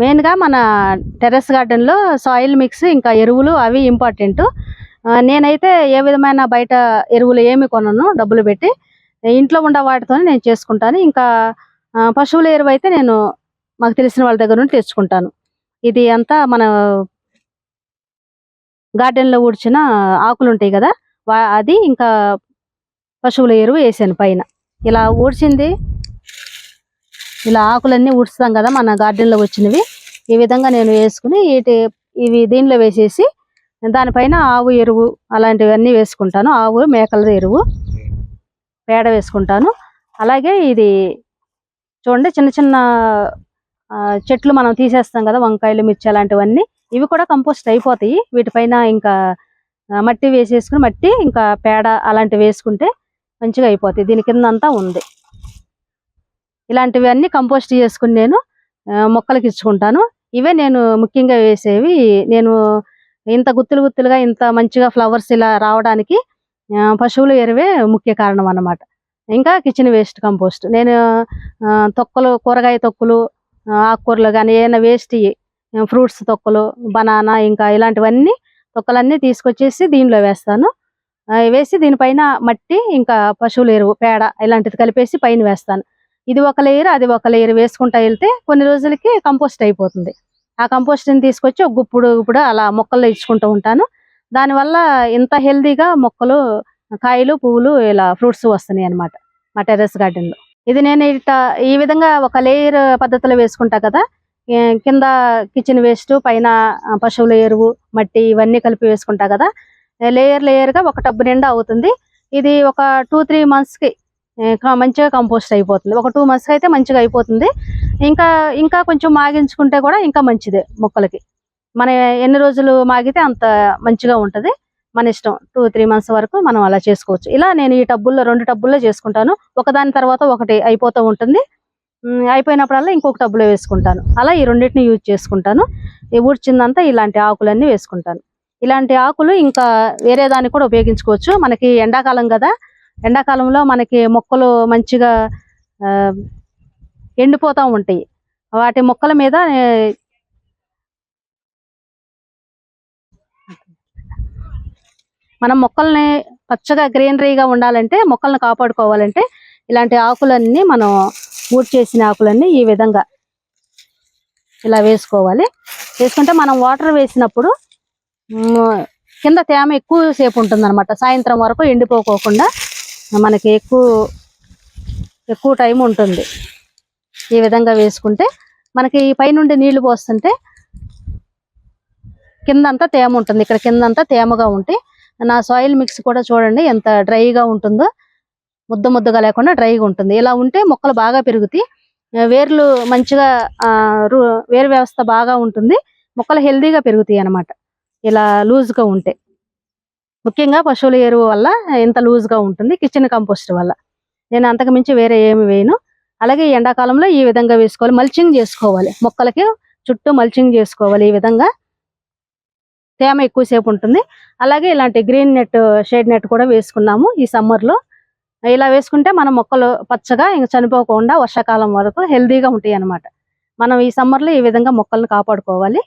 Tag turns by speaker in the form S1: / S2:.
S1: మెయిన్గా మన టెర్రస్ గార్డెన్లో సాయిల్ మిక్స్ ఇంకా ఎరువులు అవి ఇంపార్టెంట్ నేనైతే ఏ విధమైన బయట ఎరువులు ఏమి కొనను డబ్బులు పెట్టి. ఇంట్లో ఉండే వాటితోనే నేను చేసుకుంటాను. ఇంకా పశువుల ఎరువు అయితే నేను మాకు తెలిసిన వాళ్ళ దగ్గర నుండి తెచ్చుకుంటాను. ఇది అంతా మన గార్డెన్లో ఊడ్చిన ఆకులు ఉంటాయి కదా అది ఇంకా పశువుల ఎరువు వేసాను పైన. ఇలా ఊడ్చింది ఇలా ఆకులన్నీ ఉడుస్తాం కదా మన గార్డెన్లో వచ్చినవి. ఈ విధంగా నేను వేసుకుని వీటి ఇవి దీనిలో వేసేసి దానిపైన ఆవు ఎరువు అలాంటివన్నీ వేసుకుంటాను. ఆవు మేకల ఎరువు పేడ వేసుకుంటాను. అలాగే ఇది చూడండి చిన్న చిన్న చెట్లు మనం తీసేస్తాం కదా వంకాయలు మిర్చి అలాంటివన్నీ. ఇవి కూడా కంపోస్ట్ అయిపోతాయి. వీటిపైన ఇంకా మట్టి వేసేసుకుని మట్టి ఇంకా పేడ అలాంటివి వేసుకుంటే మంచిగా అయిపోతాయి. దీని కింద అంతా ఉంది. ఇలాంటివి అన్ని కంపోస్ట్ చేసుకుని నేను మొక్కలకి ఇచ్చుకుంటాను. ఇవే నేను ముఖ్యంగా వేసేవి. నేను ఇంత గుత్తులు గుత్తులుగా ఇంత మంచిగా ఫ్లవర్స్ ఇలా రావడానికి పశువుల ఎరువే ముఖ్య కారణం అన్నమాట. ఇంకా కిచెన్ వేస్ట్ కంపోస్ట్. నేను తొక్కలు కూరగాయ తొక్కులు ఆకుకూరలు కానీ ఏమైనా వేస్ట్ ఫ్రూట్స్ తొక్కలు బనానా ఇంకా ఇలాంటివన్నీ తొక్కలన్నీ తీసుకొచ్చేసి దీనిలో వేస్తాను. వేసి దీనిపైన మట్టి ఇంకా పశువుల ఎరువు పేడ ఇలాంటిది కలిపేసి పైన వేస్తాను. ఇది ఒక లేయర్ అది ఒక లేయర్ వేసుకుంటా వెళ్తే కొన్ని రోజులకి కంపోస్ట్ అయిపోతుంది. ఆ కంపోస్ట్ని తీసుకొచ్చి ఒక గుప్పుడు గుప్పుడు అలా మొక్కల్లో ఇచ్చుకుంటూ ఉంటాను. దానివల్ల ఇంత హెల్దీగా మొక్కలు కాయలు పువ్వులు ఇలా ఫ్రూట్స్ వస్తున్నాయి అన్నమాట మా టెర్రస్ గార్డెన్లో. ఇది నేను ఇట ఈ విధంగా ఒక లేయర్ పద్ధతిలో వేసుకుంటా కదా కింద కిచెన్ వేస్ట్ పైన పశువుల ఎరువు మట్టి ఇవన్నీ కలిపి వేసుకుంటా కదా లేయర్ లేయర్గా ఒక టబ్బు నిండా అవుతుంది. ఇది ఒక టూ త్రీ మంత్స్కి మంచిగా కంపోస్ట్ అయిపోతుంది. ఒక టూ మంత్స్ అయితే మంచిగా అయిపోతుంది. ఇంకా ఇంకా కొంచెం మాగించుకుంటే కూడా ఇంకా మంచిదే మొక్కలకి. మన ఎన్ని రోజులు మాగితే అంత మంచిగా ఉంటది. మన ఇష్టం. టూ త్రీ మంత్స్ వరకు మనం అలా చేసుకోవచ్చు. ఇలా నేను ఈ టబ్బుల్లో రెండు టబ్బుల్లో చేసుకుంటాను. ఒకదాని తర్వాత ఒకటి అయిపోతూ ఉంటుంది. అయిపోయినప్పుడల్లా ఇంకొక టబ్బులో వేసుకుంటాను. అలా ఈ రెండింటిని యూజ్ చేసుకుంటాను. ఈ ఊడ్చిందంతా ఇలాంటి ఆకులన్నీ వేసుకుంటాను. ఇలాంటి ఆకులు ఇంకా వేరే దానికి కూడా ఉపయోగించుకోవచ్చు. మనకి ఎండాకాలం కదా. ఎండాకాలంలో మనకి మొక్కలు మంచిగా ఎండిపోతూ ఉంటాయి. వాటి మొక్కల మీద మనం మొక్కల్ని పచ్చగా గ్రీనరీగా ఉండాలంటే మొక్కల్ని కాపాడుకోవాలంటే ఇలాంటి ఆకులన్నీ మనం ఊడ్ చేసిన ఆకులన్నీ ఈ విధంగా ఇలా వేసుకోవాలి. వేసుకుంటే మనం వాటర్ వేసినప్పుడు కింద తేమ ఎక్కువ సేపు ఉంటుంది అనమాట సాయంత్రం వరకు ఎండిపోకోకుండా మనకి ఎక్కువ ఎక్కువ టైం ఉంటుంది. ఈ విధంగా వేసుకుంటే మనకి ఈ పైనుండి నీళ్ళు పోస్తుంటే కిందంతా తేమ ఉంటుంది. ఇక్కడ కిందంతా తేమగా ఉంటే నా సాయిల్ మిక్స్ కూడా చూడండి ఎంత డ్రైగా ఉంటుందో. ముద్ద ముద్దగా లేకుండా డ్రైగా ఉంటుంది. ఇలా ఉంటే మొక్కలు బాగా పెరుగుతాయి. వేర్లు మంచిగా వేరు వ్యవస్థ బాగా ఉంటుంది. మొక్కలు హెల్దీగా పెరుగుతాయి అన్నమాట. ఇలా లూజ్గా ఉంటే. ముఖ్యంగా పశువుల ఎరువు వల్ల ఇంత లూజ్గా ఉంటుంది కిచెన్ కంపోస్ట్ వల్ల. నేను అంతకు మించి వేరే ఏమి వేయను. అలాగే ఎండాకాలంలో ఈ విధంగా వేసుకోవాలి మల్చింగ్ చేసుకోవాలి. మొక్కలకి చుట్టూ మల్చింగ్ చేసుకోవాలి ఈ విధంగా. తేమ ఎక్కువసేపు ఉంటుంది. అలాగే ఇలాంటి గ్రీన్ నెట్ షేడ్ నెట్ కూడా వేసుకున్నాము ఈ సమ్మర్లో ఇలా వేసుకుంటే మన మొక్కలు పచ్చగా ఇంకా చనిపోకుండా వర్షాకాలం వరకు హెల్దీగా ఉంటాయి అన్నమాట మనం ఈ సమ్మర్లో ఈ విధంగా మొక్కలను కాపాడుకోవాలి.